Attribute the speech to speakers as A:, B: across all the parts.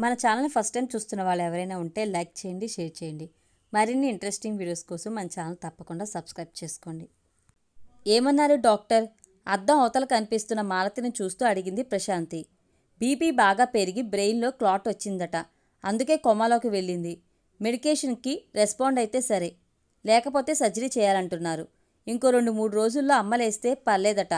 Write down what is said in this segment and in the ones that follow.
A: మన channel first time చూస్తున్న వాళ్ళు ఎవరైనా ఉంటే లైక్ చేయండి షేర్ చేయండి. మరిన్ని ఇంట్రెస్టింగ్ వీడియోస్ కోసం మన ఛానల్ తప్పకుండా సబ్స్క్రైబ్ చేసుకోండి. ఏమన్నారు డాక్టర్? అద్దం అవతల కనిపిస్తున్న మాలతిని చూస్తూ అడిగింది ప్రశాంతి. బీపీ బాగా పెరిగి బ్రెయిన్లో క్లాట్ వచ్చిందట. అందుకే కొమాలోకి వెళ్ళింది. మెడికేషన్కి రెస్పాండ్ అయితే సరే. లేకపోతే సర్జరీ చేయాలంటున్నారు. ఇంకో రెండు మూడు రోజుల్లో అమ్మలేస్తే పర్లేదట.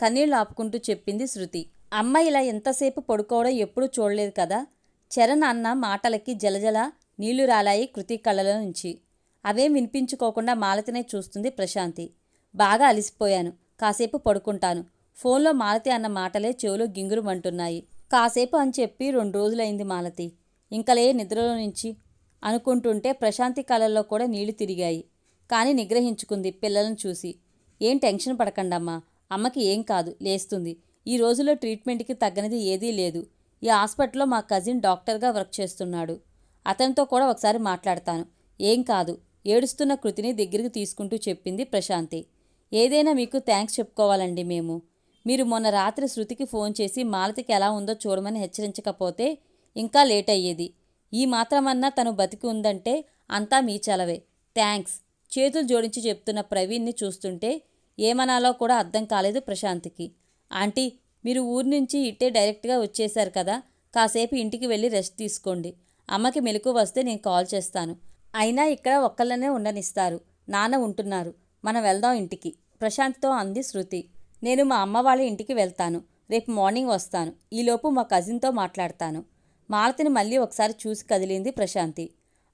A: కన్నీళ్ళు ఆపుకుంటూ చెప్పింది శృతి. అమ్మ ఇలా ఎంతసేపు పడుకోవడం ఎప్పుడూ చూడలేదు కదా? చరణ్ అన్న మాటలకి జలజల నీళ్ళు రాలాయి కృతి కళ్ళలో నుంచి. అవేం వినిపించుకోకుండా మాలతినే చూస్తుంది ప్రశాంతి. బాగా అలిసిపోయాను. కాసేపు పడుకుంటాను. ఫోన్లో మాలతి అన్న మాటలే చెవులో గింగురుమంటున్నాయి కాసేపు అని చెప్పి రెండు రోజులైంది మాలతి. ఇంకలే నిద్రలో నుంచి. అనుకుంటుంటే ప్రశాంతి కళ్ళల్లో కూడా నీళ్ళు తిరిగాయి. కానీ నిగ్రహించుకుంది పిల్లలను చూసి. ఏం టెన్షన్ పడకండమ్మా. అమ్మకి ఏం కాదు. లేస్తుంది. ఈ రోజుల్లో ట్రీట్మెంట్కి తగ్గనిది ఏదీ లేదు. ఈ హాస్పిటల్లో మా కజిన్ డాక్టర్గా వర్క్ చేస్తున్నాడు. అతనితో కూడా ఒకసారి మాట్లాడతాను. ఏం కాదు ఏడుస్తున్న కృతిని దగ్గరికి తీసుకుంటూ చెప్పింది ప్రశాంతి. ఏదైనా మీకు థ్యాంక్స్ చెప్పుకోవాలండి మేము. మీరు మొన్న రాత్రి శృతికి ఫోన్ చేసి మాలతికి ఎలా ఉందో చూడమని హెచ్చరించకపోతే ఇంకా లేట్ అయ్యేది. ఈ మాత్రమన్నా తను బతికి ఉందంటే అంతా మీ చలవే. థ్యాంక్స్ చేతులు జోడించి చెప్తున్న ప్రవీణ్ని చూస్తుంటే ఏమనాలో కూడా అర్థం కాలేదు ప్రశాంత్కి. ఆంటీ మీరు ఊరి నుంచి ఇట్టే డైరెక్ట్గా వచ్చేశారు కదా కాసేపు ఇంటికి వెళ్ళి రెస్ట్ తీసుకోండి. అమ్మకి మెలకు వస్తే నేను కాల్ చేస్తాను. అయినా ఇక్కడ ఒక్కళ్ళనే ఉండనిస్తారు. నాన్న ఉంటున్నారు. మనం వెళ్దాం ఇంటికి. ప్రశాంత్తో అంది శృతి. నేను మా అమ్మ వాళ్ళ ఇంటికి వెళ్తాను. రేపు మార్నింగ్ వస్తాను. ఈలోపు మా కజిన్తో మాట్లాడతాను. మాలతిని మళ్ళీ ఒకసారి చూసి కదిలింది ప్రశాంతి.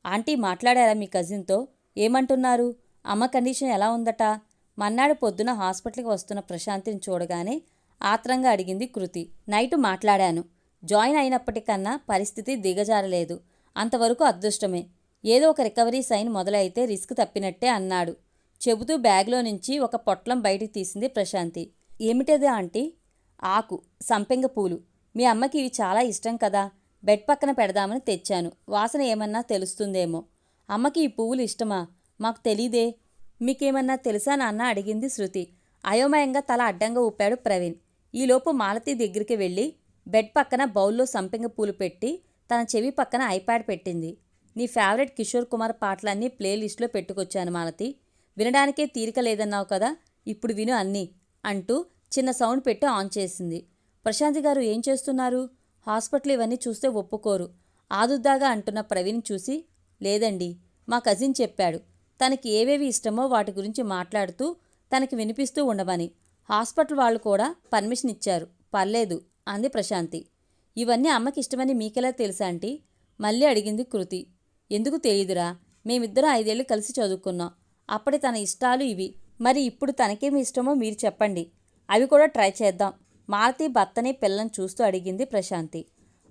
A: ఆంటీ మాట్లాడారా మీ కజిన్తో? ఏమంటున్నారు? అమ్మ కండిషన్ ఎలా ఉందట? మన్నాడు పొద్దున హాస్పిటల్కి వస్తున్న ప్రశాంతిని చూడగానే ఆత్రంగా అడిగింది కృతి. నైటు మాట్లాడాను. జాయిన్ అయినప్పటికన్నా పరిస్థితి దిగజారలేదు. అంతవరకు అదృష్టమే. ఏదో ఒక రికవరీ సైన్ మొదలైతే రిస్క్ తప్పినట్టే అన్నాడు. చెబుతూ బ్యాగ్లో నుంచి ఒక పొట్లం బయటికి తీసింది ప్రశాంతి. ఏమిటది ఆంటీ? ఆకు సంపెంగ పూలు. మీ అమ్మకి ఇవి చాలా ఇష్టం కదా. బెడ్ పక్కన పెడదామని తెచ్చాను. వాసన ఏమన్నా తెలుస్తుందేమో. అమ్మకి ఈ పువ్వులు ఇష్టమా? మాకు తెలీదే. మీకేమన్నా తెలుసా నాన్న? అడిగింది శృతి. అయోమయంగా తల అడ్డంగా ఊపాడు ప్రవీణ్. ఈలోపు మాలతి దగ్గరికి వెళ్ళి బెడ్ పక్కన బౌల్లో సంపెంగ పూలు పెట్టి తన చెవి పక్కన ఐప్యాడ్ పెట్టింది. నీ ఫేవరెట్ కిషోర్ కుమార్ పాటలన్నీ ప్లేలిస్ట్లో పెట్టుకొచ్చాను మాలతి. వినడానికే తీరిక లేదన్నావు కదా ఇప్పుడు విను అన్నీ అంటూ చిన్న సౌండ్ పెట్టి ఆన్ చేసింది. ప్రశాంతి గారు ఏం చేస్తున్నారు? హాస్పిటల్ ఇవన్నీ చూస్తే ఒప్పుకోరు. ఆదుద్దాగా అంటున్న ప్రవీణ్ చూసి లేదండి మా కజిన్ చెప్పాడు. తనకి ఏవేవి ఇష్టమో వాటి గురించి మాట్లాడుతూ తనకి వినిపిస్తూ ఉండమని. హాస్పిటల్ వాళ్ళు కూడా పర్మిషన్ ఇచ్చారు. పర్లేదు అంది ప్రశాంతి. ఇవన్నీ అమ్మకి ఇష్టమని మీకెలా తెలుసా ఆంటీ? మళ్ళీ అడిగింది కృతి. ఎందుకు తెలియదురా మేమిద్దరం ఐదేళ్ళు కలిసి చదువుకున్నాం. అప్పటి తన ఇష్టాలు ఇవి. మరి ఇప్పుడు తనకేమి ఇష్టమో మీరు చెప్పండి. అవి కూడా ట్రై చేద్దాం. మాలతి భర్తని పిల్లని చూస్తూ అడిగింది ప్రశాంతి.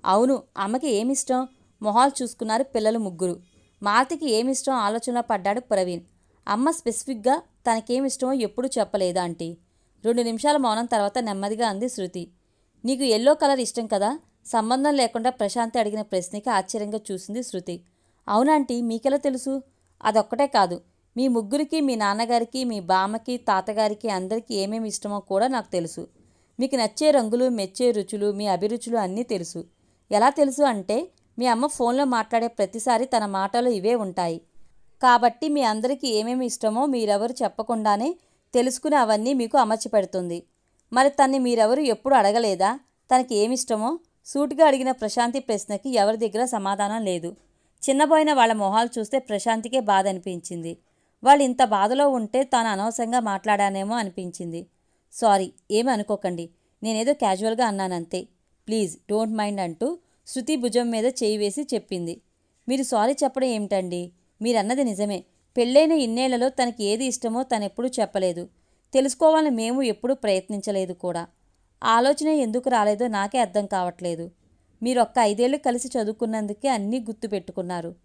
A: అవును అమ్మకి ఏమిష్టం? మొహాలు చూసుకున్నారు పిల్లలు ముగ్గురు. మాలతికి ఏమిష్టం ఆలోచన పడ్డాడు ప్రవీణ్. అమ్మ స్పెసిఫిక్గా తనకేమిష్టమో ఎప్పుడూ చెప్పలేదా ఆంటీ? రెండు నిమిషాల మౌనం తర్వాత నెమ్మదిగా అంది శృతి. నీకు ఎల్లో కలర్ ఇష్టం కదా? సంబంధం లేకుండా ప్రశాంతి అడిగిన ప్రశ్నకి ఆశ్చర్యంగా చూసింది శృతి. అవునాంటీ మీకెలా తెలుసు? అదొక్కటే కాదు. మీ ముగ్గురికి మీ నాన్నగారికి మీ బామ్మకి తాతగారికి అందరికీ ఏమేమి ఇష్టమో కూడా నాకు తెలుసు. మీకు నచ్చే రంగులు మెచ్చే రుచులు మీ అభిరుచులు అన్నీ తెలుసు. ఎలా తెలుసు అంటే మీ అమ్మ ఫోన్లో మాట్లాడే ప్రతిసారి తన మాటలు ఇవే ఉంటాయి. కాబట్టి మీ అందరికీ ఏమేమి ఇష్టమో మీరెవరు చెప్పకుండానే తెలుసుకుని అవన్నీ మీకు అమర్చి పెడుతుంది మరి తన్ని మీరెవరు ఎప్పుడు అడగలేదా? తనకి ఏమిష్టమో? సూటిగా అడిగిన ప్రశాంతి ప్రశ్నకి ఎవరి దగ్గర సమాధానం లేదు. చిన్నబోయిన వాళ్ళ మొహాలు చూస్తే ప్రశాంతికే బాధ అనిపించింది వాళ్ళు ఇంత బాధలో ఉంటే తాను అనవసరంగా మాట్లాడానేమో అనిపించింది. సారీ ఏమి అనుకోకండి. నేనేదో క్యాజువల్గా అన్నానంతే. ప్లీజ్ డోంట్ మైండ్ అంటూ శృతి భుజం మీద చేయి వేసి చెప్పింది. మీరు సారీ చెప్పడం ఏమిటండి? మీరన్నది నిజమే. పెళ్ళైన ఇన్నేళ్ళలో తనకి ఏది ఇష్టమో తనెప్పుడూ చెప్పలేదు. తెలుసుకోవాలని మేము ఎప్పుడూ ప్రయత్నించలేదు కూడా. ఆలోచన ఎందుకు రాలేదో నాకే అర్థం కావట్లేదు. మీరు ఒక్క ఐదేళ్ళు కలిసి చదువుకున్నందుకే అన్నీ గుర్తుపెట్టుకున్నారు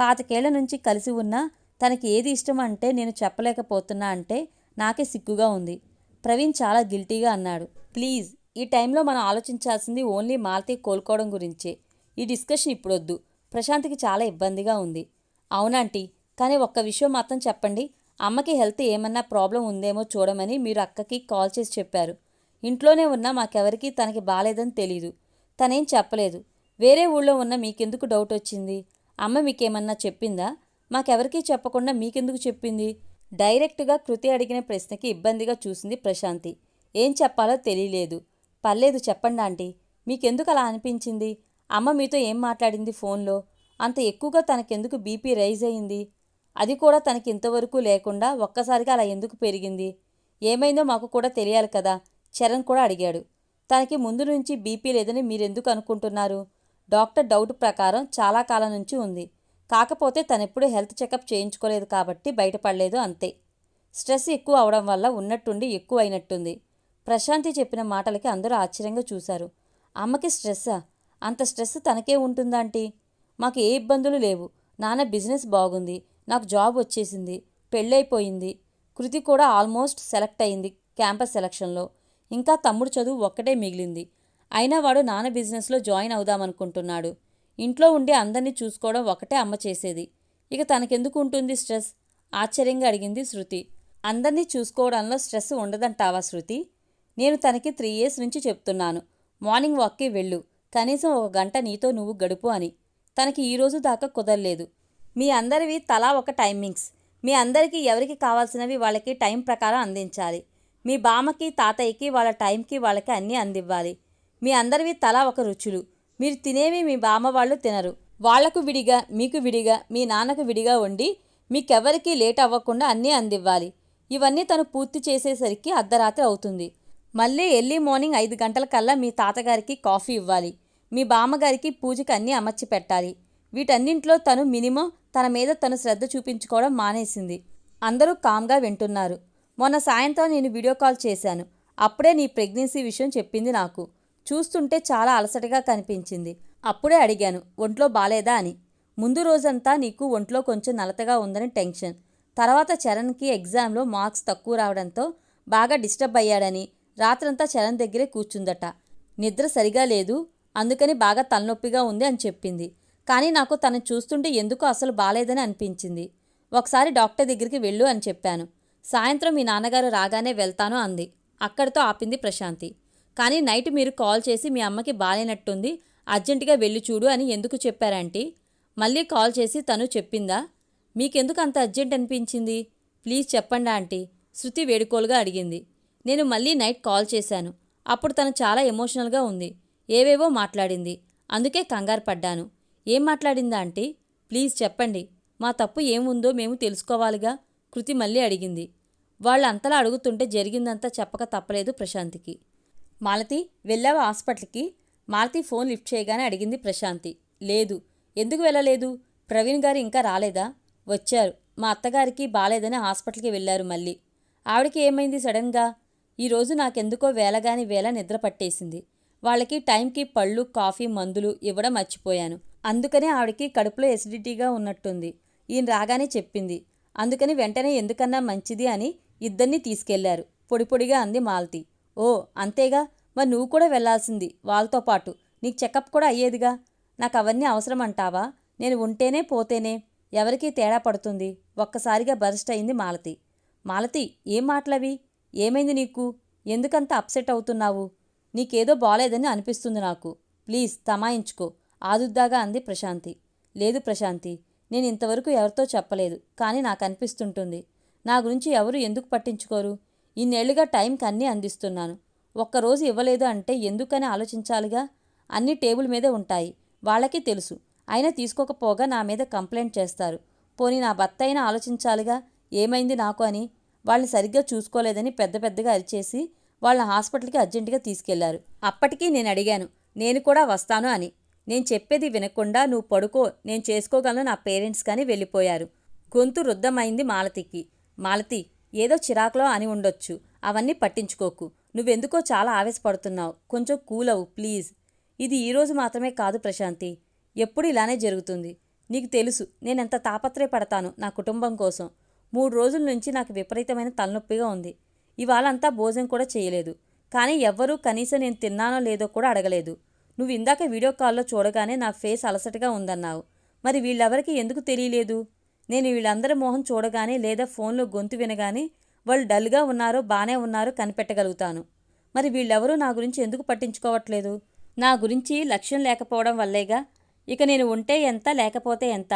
A: పాతకేళ్ళ నుంచి కలిసి ఉన్నా తనకి ఏది ఇష్టం అంటే నేను చెప్పలేకపోతున్నా అంటే నాకే సిగ్గుగా ఉంది. ప్రవీణ్ చాలా గిల్టీగా అన్నాడు. ప్లీజ్ ఈ టైంలో మనం ఆలోచించాల్సింది ఓన్లీ మాలతి కోలుకోవడం గురించే. ఈ డిస్కషన్ ఇప్పుడొద్దు. ప్రశాంత్కి చాలా ఇబ్బందిగా ఉంది. అవునాంటీ కానీ ఒక్క విషయం మాత్రం చెప్పండి. అమ్మకి హెల్త్ ఏమన్నా ప్రాబ్లం ఉందేమో చూడమని మీరు అక్కకి కాల్ చేసి చెప్పారు. ఇంట్లోనే ఉన్నా మాకెవరికీ తనకి బాలేదని తెలీదు. తనేం చెప్పలేదు. వేరే ఊళ్ళో ఉన్న మీకెందుకు డౌట్ వచ్చింది? అమ్మ మీకేమన్నా చెప్పిందా? మాకెవరికీ చెప్పకుండా మీకెందుకు చెప్పింది? డైరెక్ట్గా కృతి అడిగిన ప్రశ్నకి ఇబ్బందిగా చూసింది ప్రశాంతి. ఏం చెప్పాలో తెలియలేదు. పర్లేదు చెప్పండి ఆంటీ. మీకెందుకు అలా అనిపించింది? అమ్మ మీతో ఏం మాట్లాడింది ఫోన్లో? అంత ఎక్కువగా తనకెందుకు బీపీ రైజ్ అయింది? అది కూడా తనకి ఇంతవరకు లేకుండా ఒక్కసారిగా అలా ఎందుకు పెరిగింది? ఏమైందో మాకు కూడా తెలియాలి కదా? చరణ్ కూడా అడిగాడు. తనకి ముందు నుంచి బీపీ లేదని మీరెందుకు అనుకుంటున్నారు? డాక్టర్ డౌట్ ప్రకారం చాలా కాలం నుంచి ఉంది. కాకపోతే తనెప్పుడు హెల్త్ చెకప్ చేయించుకోలేదు కాబట్టి బయటపడలేదు అంతే. స్ట్రెస్ ఎక్కువ అవడం వల్ల ఉన్నట్టుండి ఎక్కువ అయినట్టుంది. ప్రశాంతి చెప్పిన మాటలకి అందరూ ఆశ్చర్యంగా చూశారు. అమ్మకి స్ట్రెస్సా? అంత స్ట్రెస్ తనకే ఉంటుందాంటీ మాకు ఏ ఇబ్బందులు లేవు. నాన్న బిజినెస్ బాగుంది. నాకు జాబ్ వచ్చేసింది పెళ్ళైపోయింది. కృతి కూడా ఆల్మోస్ట్ సెలెక్ట్ అయింది క్యాంపస్ సెలక్షన్లో. ఇంకా తమ్ముడు చదువు ఒక్కటే మిగిలింది. అయినా వాడు నాన్న బిజినెస్లో జాయిన్ అవుదామనుకుంటున్నాడు. ఇంట్లో ఉండి అందరినీ చూసుకోవడం ఒకటే అమ్మ చేసేది. ఇక తనకెందుకు ఉంటుంది స్ట్రెస్? ఆశ్చర్యంగా అడిగింది శృతి. అందరినీ చూసుకోవడంలో స్ట్రెస్ ఉండదంటావా శృతి? నేను తనకి త్రీ ఇయర్స్ నుంచి చెప్తున్నాను. మార్నింగ్ వాక్కి వెళ్ళు. కనీసం ఒక గంట నీతో నువ్వు గడుపు అని. తనకి ఈ రోజు దాకా కుదరలేదు. మీ అందరివి తలా ఒక టైమింగ్స్. మీ అందరికీ ఎవరికి కావాల్సినవి వాళ్ళకి టైం ప్రకారం అందించాలి. మీ బామ్మకి తాతయ్యకి వాళ్ళ టైంకి వాళ్ళకి అన్నీ అందివ్వాలి. మీ అందరివి తలా ఒక రుచులు. మీరు తినేవి మీ బామ్మ వాళ్ళు తినరు. వాళ్ళకు విడిగా మీకు విడిగా మీ నాన్నకు విడిగా వండి మీకెవరికీ లేట్ అవ్వకుండా అన్నీ అందివ్వాలి. ఇవన్నీ తను పూర్తి చేసేసరికి అర్ధరాత్రి అవుతుంది. మళ్ళీ ఎర్లీ మార్నింగ్ ఐదు గంటల కల్లా మీ తాతగారికి కాఫీ ఇవ్వాలి. మీ బామ్మగారికి పూజకి అన్నీ అమర్చి పెట్టాలి. వీటన్నింట్లో తను మినిమం తన మీద తను శ్రద్ధ చూపించుకోవడం మానేసింది. అందరూ కామ్గా వింటున్నారు. మొన్న సాయంత్రం నేను వీడియో కాల్ చేశాను. అప్పుడే నీ ప్రెగ్నెన్సీ విషయం చెప్పింది నాకు. చూస్తుంటే చాలా అలసటగా కనిపించింది. అప్పుడే అడిగాను ఒంట్లో బాలేదా? అని. ముందు రోజంతా నీకు ఒంట్లో కొంచెం నలతగా ఉందని టెన్షన్. తర్వాత చరణ్కి ఎగ్జామ్లో మార్క్స్ తక్కువ రావడంతో బాగా డిస్టర్బ్ అయ్యాడని. రాత్రంతా చరణ్ దగ్గరే కూర్చుందట. నిద్ర సరిగా లేదు. అందుకని బాగా తలనొప్పిగా ఉంది అని చెప్పింది. కానీ నాకు తను చూస్తుంటే ఎందుకో అసలు బాలేదని అనిపించింది. ఒకసారి డాక్టర్ దగ్గరికి వెళ్ళు అని చెప్పాను. సాయంత్రం మీ నాన్నగారు రాగానే వెళ్తాను అంది. అక్కడితో ఆపింది ప్రశాంతి. కానీ నైట్ మీరు కాల్ చేసి మీ అమ్మకి బాలేనట్టుంది అర్జెంటుగా వెళ్ళి చూడు అని ఎందుకు చెప్పారంటీ మళ్ళీ కాల్ చేసి తను చెప్పిందా? మీకెందుకు అంత అర్జెంట్ అనిపించింది? ప్లీజ్ చెప్పండి ఆంటీ శృతి వేడుకోలుగా అడిగింది. నేను మళ్ళీ నైట్ కాల్ చేశాను. అప్పుడు తను చాలా ఎమోషనల్గా ఉంది. ఏవేవో మాట్లాడింది. అందుకే కంగారు పడ్డాను. ఏం మాట్లాడిందా ఆంటీ? ప్లీజ్ చెప్పండి. మా తప్పు ఏముందో మేము తెలుసుకోవాలిగా? కృతి మళ్ళీ అడిగింది. వాళ్ళు అంతలా అడుగుతుంటే జరిగిందంతా చెప్పక తప్పలేదు ప్రశాంతికి. మాలతి వెళ్ళావా హాస్పిటల్కి? మాలతి ఫోన్ లిఫ్ట్ చేయగానే అడిగింది ప్రశాంతి. లేదు. ఎందుకు వెళ్ళలేదు? ప్రవీణ్ గారు ఇంకా రాలేదా? వచ్చారు. మా అత్తగారికి బాలేదని హాస్పిటల్కి వెళ్ళారు మళ్ళీ. ఆవిడకి ఏమైంది సడన్గా? ఈరోజు నాకెందుకో వేలగాని వేళ నిద్ర పట్టేసింది. వాళ్ళకి టైంకి పళ్ళు కాఫీ మందులు ఇవ్వడం మర్చిపోయాను. అందుకనే ఆవిడకి కడుపులో ఎసిడిటీగా ఉన్నట్టుంది. ఈయన రాగానే చెప్పింది. అందుకని వెంటనే ఎందుకన్నా మంచిది అని ఇద్దరిని తీసుకెళ్ళారు. పొడి పొడిగా అంది మాలతి. ఓ అంతేగా? మరి నువ్వు కూడా వెళ్ళాల్సింది. వాళ్ళతో పాటు. నీకు చెకప్ కూడా అయ్యేదిగా? నాకు అవన్నీ అవసరం అంటావా నేను ఉంటేనే పోతేనే. ఎవరికీ తేడా పడుతుంది? ఒక్కసారిగా బరస్ట్ అయింది మాలతి. మాలతి ఏం మాటలవి? ఏమైంది నీకు? ఎందుకంత అప్సెట్ అవుతున్నావు? నీకేదో బాలేదని అనిపిస్తుంది నాకు. ప్లీజ్ తమాయించుకో. ఆదుద్దాగా అంది ప్రశాంతి. లేదు ప్రశాంతి నేను ఇంతవరకు ఎవరితో చెప్పలేదు కానీ నాకు అనిపిస్తుంటుంది నా గురించి ఎవరు ఎందుకు పట్టించుకోరు? ఇన్నేళ్ళుగా టైంకి అన్నీ అందిస్తున్నాను. ఒక్కరోజు ఇవ్వలేదు అంటే ఎందుకని ఆలోచించాలిగా? అన్ని టేబుల్ మీదే ఉంటాయి వాళ్ళకి తెలుసు. అయినా తీసుకోకపోగా నా మీద కంప్లైంట్ చేస్తారు. పోనీ నా భర్త అయినా ఆలోచించాలిగా? ఏమైంది నాకు అని? వాళ్ళని సరిగ్గా చూసుకోలేదని పెద్ద పెద్దగా అరిచేసి వాళ్ళ హాస్పిటల్కి అర్జెంటుగా తీసుకెళ్ళారు. అప్పటికీ నేను అడిగాను నేను కూడా వస్తాను అని. నేను చెప్పేది వినకుండా నువ్వు పడుకో నేను చేసుకోగలను నా పేరెంట్స్ కానీ వెళ్ళిపోయారు. గొంతు రుద్దమైంది మాలతికి. మాలతి ఏదో చిరాకులో అని ఉండొచ్చు అవన్నీ పట్టించుకోకు. నువ్వెందుకో చాలా ఆవేశపడుతున్నావు. కొంచెం కూల్ అవు ప్లీజ్. ఇది ఈరోజు మాత్రమే కాదు ప్రశాంతి. ఎప్పుడు ఇలానే జరుగుతుంది. నీకు తెలుసు నేనెంత తాపత్రయపడతాను నా కుటుంబం కోసం. మూడు రోజుల నుంచి నాకు విపరీతమైన తలనొప్పిగా ఉంది. ఇవాళంతా భోజనం కూడా చేయలేదు. కానీ ఎవ్వరూ కనీసం నేను తిన్నానో లేదో కూడా అడగలేదు. నువ్వు ఇందాక వీడియో కాల్లో చూడగానే నా ఫేస్ అలసటగా ఉందన్నావు. మరి వీళ్ళెవరికి ఎందుకు తెలియలేదు? నేను వీళ్ళందరి మోహం చూడగానే లేదా ఫోన్లో గొంతు వినగానే వాళ్ళు డల్గా ఉన్నారో బానే ఉన్నారో కనిపెట్టగలుగుతాను. మరి వీళ్ళెవరూ నా గురించి ఎందుకు పట్టించుకోవట్లేదు? నా గురించి లక్ష్యం లేకపోవడం వల్లేగా? ఇక నేను ఉంటే ఎంత లేకపోతే ఎంత?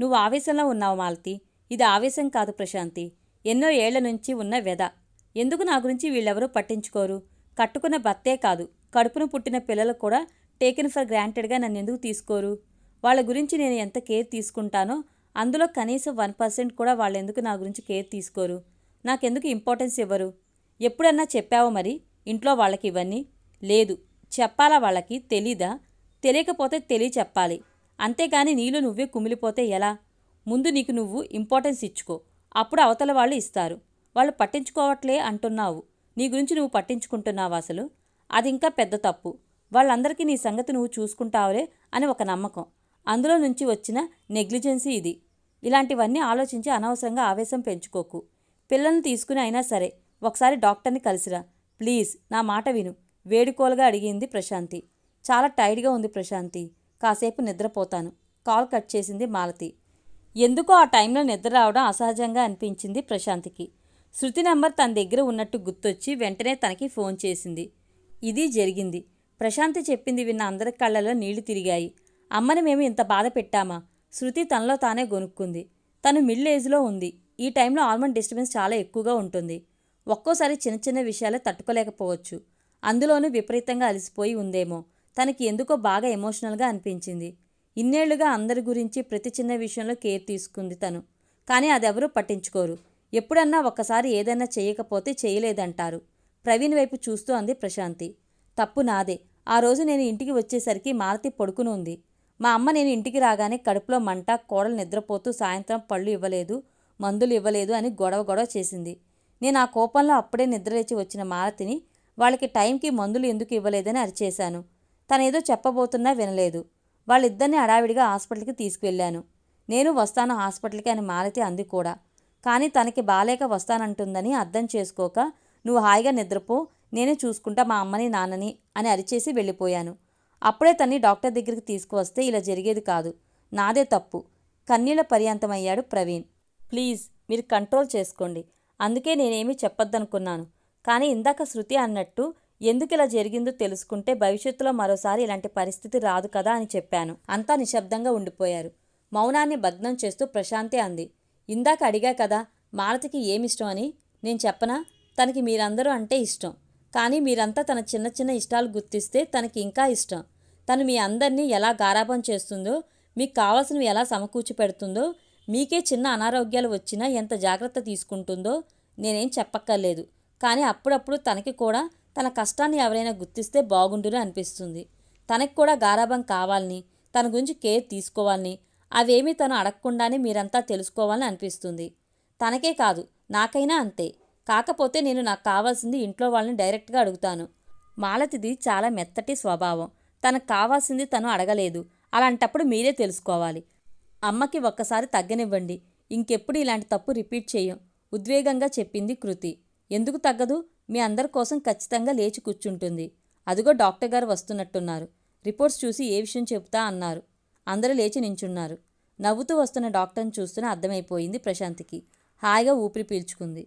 A: నువ్వు ఆవేశంలో ఉన్నావు మాలతి. ఇది ఆవేశం కాదు ప్రశాంతి. ఎన్నో ఏళ్ళ నుంచి ఉన్న వ్యధ. ఎందుకు నా గురించి వీళ్ళెవరూ పట్టించుకోరు? కట్టుకున్న భర్తే కాదు. కడుపును పుట్టిన పిల్లలు కూడా టేకెన్ ఫర్ గ్రాంటెడ్గా నన్ను ఎందుకు తీసుకోరు? వాళ్ళ గురించి నేను ఎంత కేర్ తీసుకుంటానో అందులో కనీసం వన్ పర్సెంట్ కూడా వాళ్ళు ఎందుకు నా గురించి కేర్ తీసుకోరు? నాకెందుకు ఇంపార్టెన్స్ ఇవ్వరు? ఎప్పుడన్నా చెప్పావో మరి? ఇంట్లో వాళ్ళకి ఇవన్నీ? లేదు. చెప్పాలా వాళ్ళకి? తెలీదా? తెలియకపోతే తెలియ చెప్పాలి. అంతేగాని నీలో నువ్వే కుమిలిపోతే ఎలా? ముందు నీకు నువ్వు ఇంపార్టెన్స్ ఇచ్చుకో. అప్పుడు అవతల వాళ్ళు ఇస్తారు. వాళ్ళు పట్టించుకోవట్లే అంటున్నావు. నీ గురించి నువ్వు పట్టించుకుంటున్నావు అసలు? అది ఇంకా పెద్ద తప్పు. వాళ్ళందరికీ నీ సంగతి నువ్వు చూసుకుంటావులే అని ఒక నమ్మకం. అందులో నుంచి వచ్చిన నెగ్లిజెన్సీ ఇది. ఇలాంటివన్నీ ఆలోచించి అనవసరంగా ఆవేశం పెంచుకోకు. పిల్లల్ని తీసుకుని అయినా సరే ఒకసారి డాక్టర్ని కలిసిరా. ప్లీజ్ నా మాట విను. వేడుకోలుగా అడిగింది ప్రశాంతి. చాలా టైర్డ్గా ఉంది ప్రశాంతి. కాసేపు నిద్రపోతాను. కాల్ కట్ చేసింది మాలతి. ఎందుకో ఆ టైంలో నిద్ర రావడం అసహజంగా అనిపించింది ప్రశాంతికి. శృతి నెంబర్ తన దగ్గర ఉన్నట్టు గుర్తొచ్చి వెంటనే తనకి ఫోన్ చేసింది. ఇది జరిగింది. ప్రశాంతి చెప్పింది విన్న అందరి కళ్ళలో నీళ్ళు తిరిగాయి. అమ్మని మేము ఇంత బాధ పెట్టామా? శృతి తనలో తానే గొనుక్కుంది. తను మిడిల్ ఏజ్లో ఉంది. ఈ టైంలో హార్మోన్ డిస్టర్బెన్స్ చాలా ఎక్కువగా ఉంటుంది. ఒక్కోసారి చిన్న చిన్న విషయాలే తట్టుకోలేకపోవచ్చు. అందులోనూ విపరీతంగా అలసిపోయి ఉందేమో. తనకి ఎందుకో బాగా ఎమోషనల్గా అనిపించింది. ఇన్నేళ్ళుగా అందరి గురించి ప్రతి చిన్న విషయంలో కేర్ తీసుకుంది తను. కానీ అదెవరూ పట్టించుకోరు. ఎప్పుడన్నా ఒక్కసారి ఏదైనా చేయకపోతే చేయలేదంటారు. ప్రవీణ్ వైపు చూస్తూ అంది ప్రశాంతి. తప్పు నాదే. ఆ రోజు నేను ఇంటికి వచ్చేసరికి మాలతి పడుకుని ఉంది. మా అమ్మ నేను ఇంటికి రాగానే కడుపులో మంట కోడలు నిద్రపోతూ సాయంత్రం పళ్ళు ఇవ్వలేదు మందులు ఇవ్వలేదు అని గొడవ గొడవ చేసింది. నేను ఆ కోపంలో అప్పుడే నిద్రలేచి వచ్చిన మాలతిని వాళ్ళకి టైంకి మందులు ఎందుకు ఇవ్వలేదని అరిచేశాను. తనేదో చెప్పబోతున్నా వినలేదు. వాళ్ళిద్దరిని హడావిడిగా హాస్పిటల్కి తీసుకువెళ్ళాను. నేను వస్తాను హాస్పిటల్కి అని మాలతి అంది కూడా. కానీ తనకి బాలేక వస్తానంటుందని అర్థం చేసుకోక నువ్వు హాయిగా నిద్రపో నేనే చూసుకుంటా మా అమ్మని నాన్నని అని అరిచేసి వెళ్ళిపోయాను. అప్పుడే తన్ని డాక్టర్ దగ్గరికి తీసుకువస్తే ఇలా జరిగేది కాదు. నాదే తప్పు. కన్నీళ్ళ పర్యంతమయ్యాడు ప్రవీణ్. ప్లీజ్ మీరు కంట్రోల్ చేసుకోండి. అందుకే నేనేమీ చెప్పొద్దనుకున్నాను. కానీ ఇందాక శృతి అన్నట్టు ఎందుకు ఇలా జరిగిందో తెలుసుకుంటే భవిష్యత్తులో మరోసారి ఇలాంటి పరిస్థితి రాదు కదా అని చెప్పాను. అంతా నిశ్శబ్దంగా ఉండిపోయారు. మౌనాన్ని భగ్నం చేస్తూ ప్రశాంతి అంది. ఇందాక అడిగా కదా మాలతికి ఏమిష్టం అని? నేను చెప్పనా? తనకి మీరందరూ అంటే ఇష్టం. కానీ మీరంతా తన చిన్న చిన్న ఇష్టాలు గుర్తిస్తే తనకి ఇంకా ఇష్టం. తను మీ అందరినీ ఎలా గారాబం చేస్తుందో మీకు కావాల్సినవి ఎలా సమకూర్చి పెడుతుందో మీకే చిన్న అనారోగ్యాలు వచ్చినా ఎంత జాగ్రత్త తీసుకుంటుందో నేనేం చెప్పక్కర్లేదు. కానీ అప్పుడప్పుడు తనకి కూడా తన కష్టాన్ని ఎవరైనా గుర్తిస్తే బాగుండును అనిపిస్తుంది. తనకి కూడా గారాభం కావాలని తన గురించి కేర్ తీసుకోవాలని అవేమీ తను అడగకుండానే మీరంతా తెలుసుకోవాలని అనిపిస్తుంది. తనకే కాదు నాకైనా అంతే. కాకపోతే నేను నాకు కావాల్సింది ఇంట్లో వాళ్ళని డైరెక్ట్గా అడుగుతాను. మాలతిది చాలా మెత్తటి స్వభావం. తనకు కావాల్సింది తను అడగలేదు. అలాంటప్పుడు మీరే తెలుసుకోవాలి. అమ్మకి ఒక్కసారి తగ్గనివ్వండి. ఇంకెప్పుడు ఇలాంటి తప్పు రిపీట్ చేయం. ఉద్వేగంగా చెప్పింది కృతి. ఎందుకు తగ్గదు? మీ అందరి కోసం ఖచ్చితంగా లేచి కూర్చుంటుంది. అదిగో డాక్టర్ గారు వస్తున్నట్టున్నారు. రిపోర్ట్స్ చూసి ఏ విషయం చెబుతా అన్నారు. అందరూ లేచి నించున్నారు. నవ్వుతూ వస్తున్న డాక్టర్ని చూస్తూనే అర్థమైపోయింది ప్రశాంత్కి. హాయిగా ఊపిరి పీల్చుకుంది.